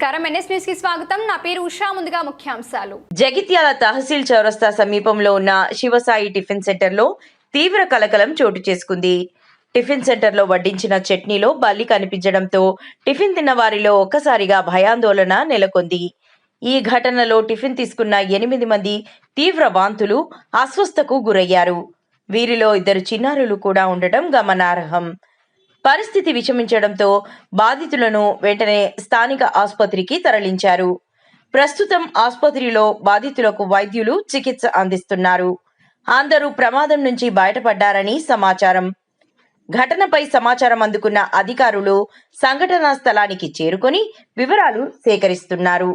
నమస్కారం. ఎన్ఎస్కి స్వాగతం. నా పేరు ఉషా. ముందుగా ముఖ్యాంశాలు. జగిత్యాల తహసీల్ చౌరస్తా సమీపంలో ఉన్న శివసాయి టిఫిన్ సెంటర్లో తీవ్ర కలకలం చోటు చేసుకుంది. టిఫిన్ సెంటర్లో వడ్డించిన చట్నీలో బల్లి కనిపించడంతో టిఫిన్ తిన్న వారిలో ఒక్కసారిగా భయాందోళన నెలకొంది. ఈ ఘటనలో టిఫిన్ తీసుకున్న ఎనిమిది మంది తీవ్ర వాంతులు అస్వస్థకు గురయ్యారు. వీరిలో ఇద్దరు చిన్నారులు కూడా ఉండటం గమనార్హం. పరిస్థితి విషమించడంతో బాధితులను వెంటనే స్థానిక ఆసుపత్రికి తరలించారు ప్రస్తుతం ఆసుపత్రిలో బాధితులకు వైద్యులు చికిత్స అందిస్తున్నారు అందరూ ప్రమాదం నుంచి బయటపడ్డారని సమాచారం ఘటనపై సమాచారం అందుకున్న అధికారులు సంఘటనా స్థలానికి చేరుకొని వివరాలు సేకరిస్తున్నారు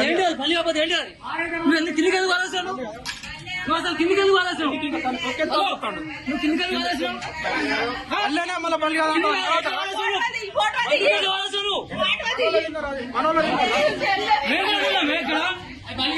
ఏంటి అది పల్లి కాకపోతే ఏంటి అది నువ్వు ఎందుకు కిందికి ఎందుకు వాలేసావు నువ్వు అసలు కిందికి ఎందుకు నువ్వు కిందికి ఎందుకు అల్లనే మళ్ళీ మేము ఇక్కడ